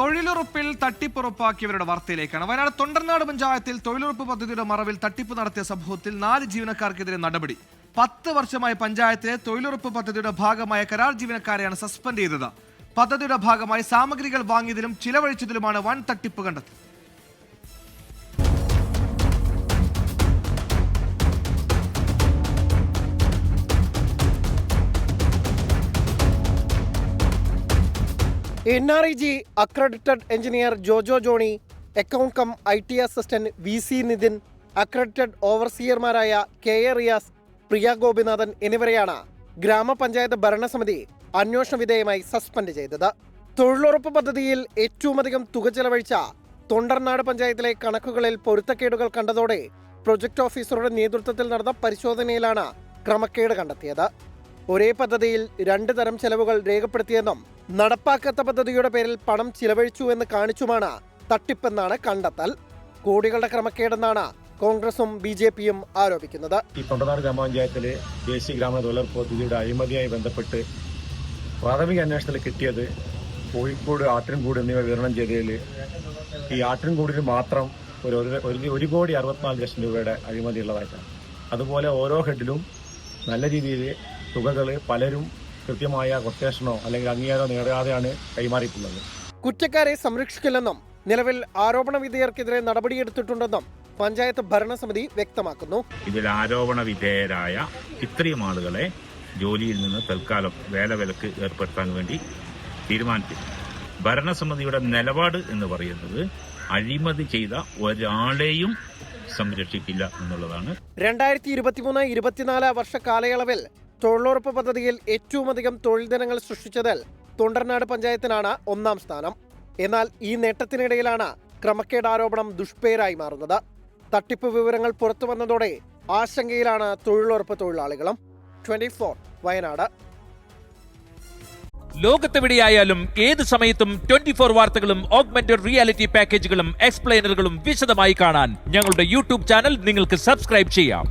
തൊഴിലുറപ്പിൽ തട്ടിപ്പുറപ്പാക്കിയവരുടെ വാർത്തയിലേക്കാണ്. വയനാട് തൊണ്ടർനാട് പഞ്ചായത്തിൽ തൊഴിലുറപ്പ് പദ്ധതിയുടെ മറവിൽ തട്ടിപ്പ് നടത്തിയ സംഭവത്തിൽ നാല് ജീവനക്കാർക്കെതിരെ നടപടി. പത്ത് വർഷമായി പഞ്ചായത്തിലെ തൊഴിലുറപ്പ് പദ്ധതിയുടെ ഭാഗമായ കരാർ ജീവനക്കാരെയാണ് സസ്പെൻഡ് ചെയ്തത്. പദ്ധതിയുടെ ഭാഗമായി സാമഗ്രികൾ വാങ്ങിയതിലും ചിലവഴിച്ചതിലുമാണ് വൻ തട്ടിപ്പ് കണ്ടെത്തി N R E G accredited engineer Jojo Johny account cum I T assistant V C Nithin accredited ഓവർസിയർമാരായ K A Riyas Priya Gopinathan എന്നിവരെയാണ് ഗ്രാമപഞ്ചായത്ത് ഭരണസമിതി അന്വേഷണ വിധേയമായി സസ്പെൻഡ് ചെയ്തത്. തൊഴിലുറപ്പ് പദ്ധതിയിൽ ഏറ്റവും അധികം തുക ചെലവഴിച്ച തൊണ്ടർനാട് പഞ്ചായത്തിലെ കണക്കുകളിൽ പൊരുത്തക്കേടുകൾ കണ്ടതോടെ പ്രൊജക്ട് ഓഫീസറുടെ നേതൃത്വത്തിൽ നടന്ന പരിശോധനയിലാണ് ക്രമക്കേട് കണ്ടെത്തിയത്. ഒരേ പദ്ധതിയിൽ രണ്ട് തരം ചെലവുകൾ രേഖപ്പെടുത്തിയെന്നും നടപ്പാക്കാത്ത പദ്ധതിയുടെ പേരിൽ പണം ചിലവഴിച്ചു എന്ന് കാണിച്ചുമാണ് തട്ടിപ്പെന്നാണ് കണ്ടെത്തൽ. കോടികളുടെ ക്രമക്കേടെന്നാണ് കോൺഗ്രസും ബി ജെ പിയും ആരോപിക്കുന്നത്. ഈ തൊണ്ടനാട് ഗ്രാമപഞ്ചായത്തിലെ ദേശീയ ഗ്രാമ തൊഴിലുറപ്പ് പദ്ധതിയുടെ അഴിമതിയായി ബന്ധപ്പെട്ട് പ്രാഥമിക അന്വേഷണത്തിൽ കിട്ടിയത് കോഴിക്കോട് ആട്ടിൻകൂട് എന്നിവ വിതരണം ചെയ്തതിൽ ഈ ആട്ടിൻകൂടിന് മാത്രം ഒരു ഒരു കോടി അറുപത്തിനാല് ലക്ഷം രൂപയുടെ അഴിമതി ഉള്ളതായിട്ടാണ് അതുപോലെ ഓരോ ഹെഡിലും നല്ല രീതിയിൽ തുകകൾ പലരും കൃത്യമായ കൊട്ടേഷനോ അല്ലെങ്കിൽ അംഗീകാരം നേടാതെയാണ് കൈമാറിയിട്ടുള്ളത്. കുറ്റക്കാരെ സംരക്ഷിക്കില്ലെന്നും നിലവിൽ ആരോപണ വിധേയർക്കെതിരെ നടപടിയെടുത്തിട്ടുണ്ടെന്നും പഞ്ചായത്ത് ഭരണസമിതി വ്യക്തമാക്കുന്നു. ഇതിൽ ആരോപണ വിധേയരായ ഇത്രയും ആളുകളെ ജോലിയിൽ നിന്ന് തൽക്കാലം വേലവിലക്ക് ഏർപ്പെടുത്താൻ വേണ്ടി തീരുമാനിച്ചു. ഭരണസമിതിയുടെ നിലപാട് എന്ന് പറയുന്നത് അഴിമതി ചെയ്ത ഒരാളെയും സംരക്ഷിക്കില്ല എന്നുള്ളതാണ്. രണ്ടായിരത്തി ഇരുപത്തിമൂന്ന് ഇരുപത്തിനാല് വർഷ കാലയളവിൽ തൊഴിലുറപ്പ് പദ്ധതിയിൽ ഏറ്റവും അധികം തൊഴിൽ ദിനങ്ങൾ സൃഷ്ടിച്ചതിൽ തൊണ്ടർനാട് പഞ്ചായത്തിനാണ് ഒന്നാം സ്ഥാനം. എന്നാൽ ഈ നേട്ടത്തിനിടയിലാണ് ക്രമക്കേട് ആരോപണം ദുഷ്പേരായി മാറുന്നത്. തട്ടിപ്പ് വിവരങ്ങൾ പുറത്തു വന്നതോടെ ആശങ്കയിലാണ് തൊഴിലുറപ്പ് തൊഴിലാളികളും. Twenty four Wayanad. ലോകത്തെവിടെയായാലും ഏത് സമയത്തും ട്വന്റി ഫോർ വാർത്തകളും ഓഗ്മെന്റഡ് റിയാലിറ്റി പാക്കേജുകളും എക്സ്പ്ലെയിനറുകളും വിശദമായി കാണാൻ ഞങ്ങളുടെ യൂട്യൂബ് ചാനൽ നിങ്ങൾക്ക് സബ്സ്ക്രൈബ് ചെയ്യാം.